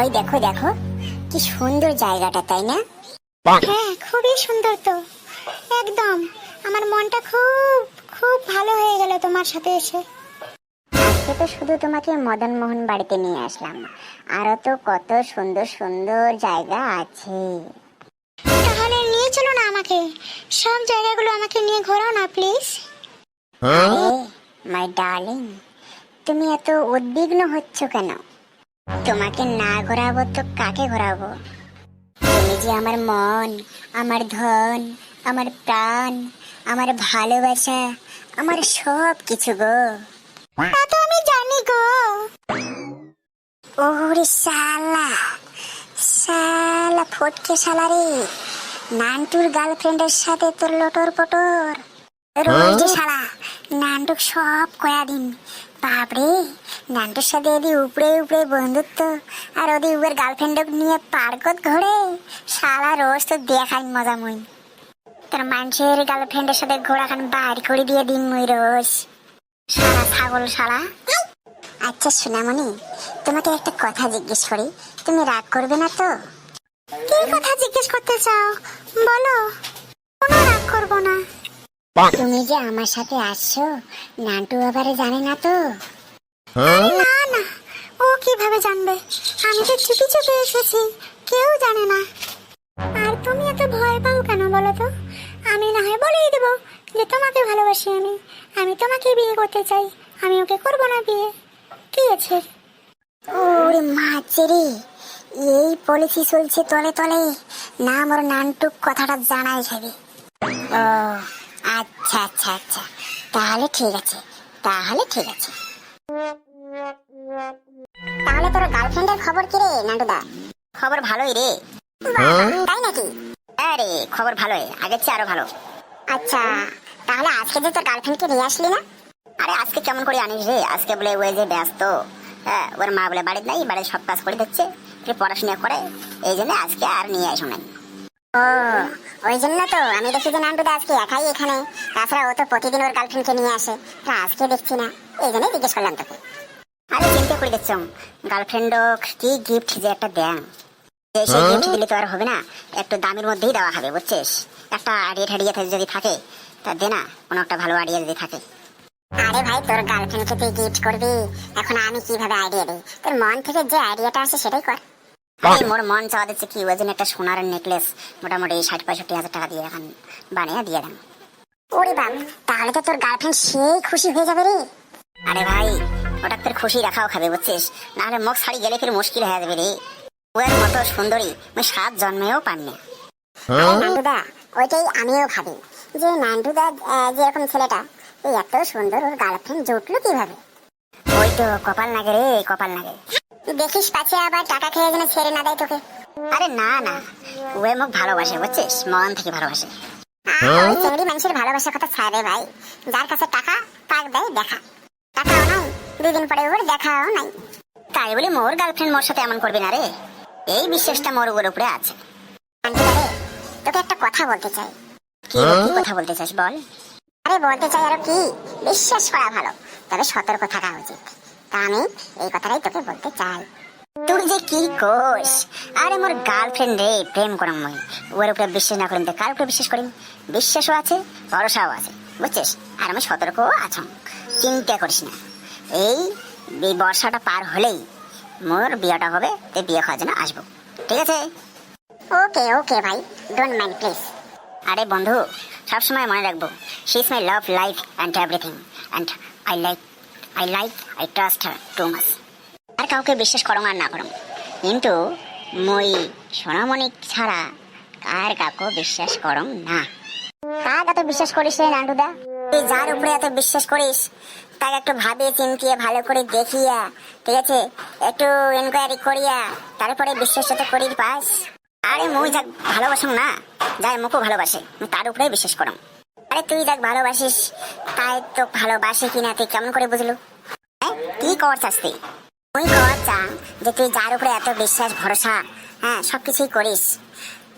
ওই দেখো দেখো। কি সুন্দর জায়গাটা তাই না? হ্যাঁ খুবই সুন্দর তো। একদম। আমার মনটা খুব খুব ভালো হয়ে গেল তোমার সাথে এসে। আজকে তো শুধু তোমাকে মদন মোহন বাড়িতে নিয়ে আসলাম। আরও তো কত সুন্দর সুন্দর জায়গা আছে। তাহলে নিয়ে চলো না আমাকে। সব জায়গাগুলো আমাকে নিয়ে ঘোরাও না প্লিজ। আরে মাই ডার্লিং তুমি এত উদ্বিগ্ন হচ্ছ কেন? তোমাকে না ঘোরাবো তো কাকে ঘোরাবো? তুমি যে আমার মন আমার ধন আমার প্রাণ আমার ভালোবাসা আমার সব কিছু গো। তা তো আমি জানি গো। ওরে শালা শালা ফটকে শালা রে। নান্টুর গার্লফ্রেন্ডের সাথে তোর লটর পটর। রোজ যে শালা নান্টুক সব কয়া দিন বাপরে নান্টুর সাথে এদি উপরে উপরে বন্ধুত্ব, আর ওদি উপর গার্লফ্রেন্ড নিয়ে পার্কত ঘোরে সারা রোজ তো দেখাই মজা মুই তোর মানুষের গার্লফ্রেন্ডের সাথে ঘোড়া খান বাইর করে দিয়ে দিন মুই রোজ। সারা ছাগল সারা আচ্ছা সোনামণি, তোমাকে একটা কথা জিজ্ঞেস করি, তুমি রাগ করবে না তো? কি কথা জিজ্ঞেস করতে চাও? বলো। কোনো রাগ করব না। তুমি যে আমার সাথে আসছো নান্টু আবার জানে না তো। না না ও কীভাবে জানবে? আমি তো চুপি চুপি এসেছি কেউ জানে না। আর তুমি এত ভয় পাও কেন বলো তো? আমি না হয় বলেই দেবো যে তোমাকে ভালোবাসি আমি। আমি তোমাকে বিয়ে করতে চাই আমি ওকে করব না বিয়ে। কি আছে? ওরে মাছেরে এই পলিসি চলছে তলে তলে। না আমার নানটুক কথাটা জানাই যাবে। ও। আচ্ছা আচ্ছা আচ্ছা। তাহলে ঠিক আছে তাহলে ঠিক আছে। তাহলে তোর গার্লফ্রেন্ডের খবর কি রে নান্টুদা? খবর ভালোই রে। তাই নাকি? আরে খবর ভালোই আগের চেয়ে আরও ভালো। আচ্ছা তাহলে আজকে যে তোর গার্লফ্রেন্ডকে নিয়ে আসলি না? আরে আজকে কেমন করে আনিস রে? আজকে বলে ওই যে ব্যস্ত। হ্যাঁ ওর মা বলে বাড়িতে নাই বাড়ির সব কাজ করে দিচ্ছে। পড়াশোনা করে এই জন্য আজকে আর নিয়ে আসো নাই। ও ওই জন্য তো। আমি দেখি যে আজকে একাই এখানে। তাছাড়া ও তো প্রতিদিন ওর গার্লফ্রেন্ডকে নিয়ে আসে। তা আজকে দেখছি না। এই জন্যই জিজ্ঞেস করলাম তোকে। আরে চিন্তা করে দেখছ গার্লফ্রেন্ডও কি গিফট যে একটা দেন। সেই গিফট দিলে তো আর হবে না। একটু দামের মধ্যেই দেওয়া হবে বুঝছিস? একটা আইডিয়া ঠাডিয়া যদি থাকে তা দে না। কোনো একটা ভালো আইডিয়া যদি থাকে। আরে ভাই তোর গার্লফ্রেন্ডকে তুই গিফট করবি? এখন আমি কীভাবে আইডিয়া দিই? তোর মন থেকে যে আইডিয়াটা আসে সেটাই কর। মোর মন চাওয়া দিচ্ছে কি ওই জন্য একটা সোনার নেকলেস মোটামুটি ষাট পঁয়ষট্টি হাজার টাকা দিয়ে এখন বানিয়ে দিয়ে দেন। ওরে বাপ তাহলে তো তোর গার্লফ্রেন্ড সেই খুশি হয়ে যাবে রে। আরে ভাই ওটা তোর খুশি রাখাও খাবে বুঝছিস? নাহলে মুখ ছাড়ি গেলে ফির মুশকিল হয়ে যাবে রে। ওর মতো সুন্দরী আমি সাত জন্মেও পাননি নান্টুদা ওইটাই আমিও ভাবি যে নান্টুদা আহ, যে এরকম ছেলেটা এই এত সুন্দর ওর গার্লফ্রেন্ড জুটলো কীভাবে? ওই তো কপাল নাগে রে কপাল নাগে। দেখিস পাচ্ছে আবার টাকা খেয়ে যেন ছেড়ে না দেয় তোকে। আরে না না। ও মোক ভালোবাসে বুঝছিস? মন থেকে ভালোবাসে। আহ, চেংড়ি মানুষের ভালোবাসার কথা ছাড়ে ভাই। যার কাছে টাকা তাক দেয় দেখা। টাকাও নাই দুদিন পরে ওর দেখাও নাই। তাই বলে মোর গার্লফ্রেন্ড মোর সাথে এমন করবে না রে। এই বিশ্বাসটা মোর ওর উপরে আছে। তোকে একটা কথা বলতে চাই। কি কথা বলতে চাস বল। আরে বলতে চাই আরও কি? বিশ্বাস করা ভালো তবে সতর্ক থাকা উচিত। আমি এই কথাটাই তোকে বলতে চাই। তুই যে কি কোস? আরে মোর গার্লফ্রেন্ড রে, প্রেম করম মই ওর উপরে বিশ্বাস না করিম কার উপরে বিশ্বাস করিম? বিশ্বাসও আছে, ভরসাও আছে, বুঝছিস? আর আমি সতর্কও আছম। চিন্তা করিস না। এই এই বর্ষাটা পার হলেই মোর বিয়েটা হবে, তে বিয়ে খাওয়ার জন্য আসব। ঠিক আছে? ওকে ওকে ভাই। ডোন্ট মাইন্ড প্লিজ আরে বন্ধু, সবসময় মনে রাখব she is my love life and everything and I like I like I trust her too much আর কাউকে বিশ্বাস করো আর না করো। কিন্তু মই সোনামণি ছাড়া কার কাউকে বিশ্বাস করম না। কার এত বিশ্বাস করিস রে নান্টুদা? তুই যার উপরে এত বিশ্বাস করিস, তাকে একটু ভাবে চিন্তিয়ে, ভালো করে দেখিয়া, ঠিক আছে? একটু এনকোয়ারি করিয়া, তারপরে বিশ্বাসটা করি পাস। আরে মুই যাক ভালোবাসুম না যাই মুখও ভালোবাসে তার উপরে বিশ্বাস করম। আরে তুই যাক ভালোবাসিস, তাই তো ভালোবাসে কিনা, তুই কেমন করে বুঝলু? তুই যে তুই যার উপরে এত বিশ্বাস, ভরসা হ্যাঁ সবকিছুই করিস।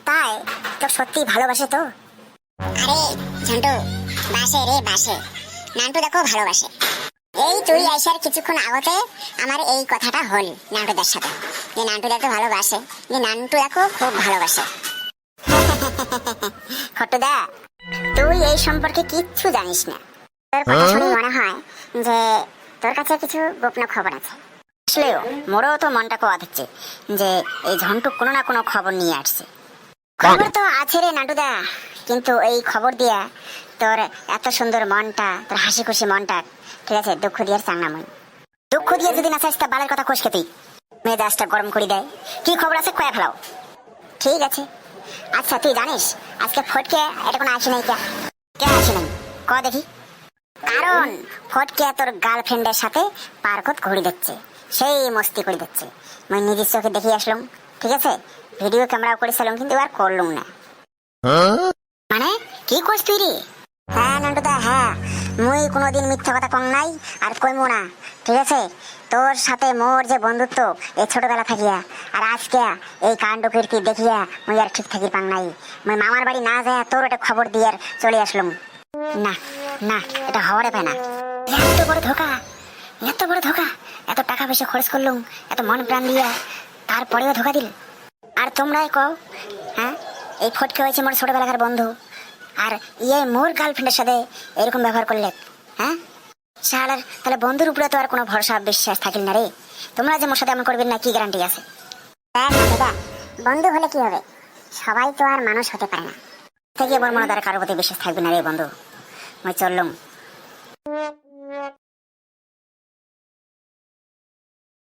তাই তো সত্যি ভালোবাসে তো। আরে, ঝন্টু, বাসে রে, বাসে। নান্টু দেখো ভালোবাসে। এই তুই আসার কিছুক্ষণ আগতে আমার এই কথাটা হল নান্টুদার সাথে। যে নান্টুদা তো ভালোবাসে, যে নান্টুদাকেও খুব ভালোবাসে। হট্টুদা তুই এই সম্পর্কে কিচ্ছু জানিস না। তোর কথা শুনে মনে হয় যে তোর কাছে কিছু গোপন খবর আছে। আসলেও মোরও তো মনটা কোয়া দিচ্ছে যে এই ঝন্টু কোনো না কোনো খবর নিয়ে আসছে। খবর তো আছে রে নাটুদা কিন্তু এই খবর দিয়া তোর এত সুন্দর মনটা তোর হাসি খুশি মনটা ঠিক আছে দুঃখ দিয়ার চাংনাময় দুঃখ দিয়ে যদি না চাইস তা বালের কথা খসকে তুই মেজাজটা গরম করে দেয় কি খবর আছে কয়া ফেলাও। ঠিক আছে। আচ্ছা তুই জানিস আজকে ফটকে এটা কোনো আসে নাই কে? কে আসে নাই? ক দেখি। কারণ তোর গার্লফ্রেন্ডের সাথে ঘুরি সেই মস্তি করে আমি নিজের চোখে আসলাম, ঠিক আছে? ভিডিও ক্যামেরা করেছিলাম কিন্তু আর করলুম না। মানে কি করছ তুই রে? হ্যাঁ হ্যাঁ। মুই কোনোদিন মিথ্যা কথা কম নাই, আর কইমু না, ঠিক আছে? তোর সাথে মোর যে বন্ধুত্ব এই ছোটবেলা থাকিয়া, আর আজকে এই কাণ্ড কীর্তি দেখিয়া মুই আর ঠিক থাকি পাং নাই। মুই মামার বাড়ি না যায় তোর একটা খবর দিয়ে চলে আসলাম। না। না, এটা হওয়ারে পায় না। এত বড় ধোকা, এত বড় ধোকা। এত টাকা পয়সা খরচ করলুম, এত মন প্রাণ দিয়া তারপরেও ধোকা দিল। আর তোমরাই কও হ্যাঁ এই ফটকে হয়েছে মোর ছোটবেলাকার বন্ধু। আর ইয়ে মোর গার্লফ্রেন্ডের সাথে এরকম ব্যবহার করলে হ্যাঁ? শালার তাহলে বন্ধুর উপরে তো আর কোনো ভরসা, বিশ্বাস থাকিল না রে। তোমরা যে মোর সাথে এমন করবেন না, কি গ্যারান্টি আছে? বন্ধু হলে কি হবে? সবাই তো আর মানুষ হতে পারে না। থেকে বড় মনে তার কারোর প্রতি বিশ্বাস থাকবে না রে বন্ধু। মই চললুম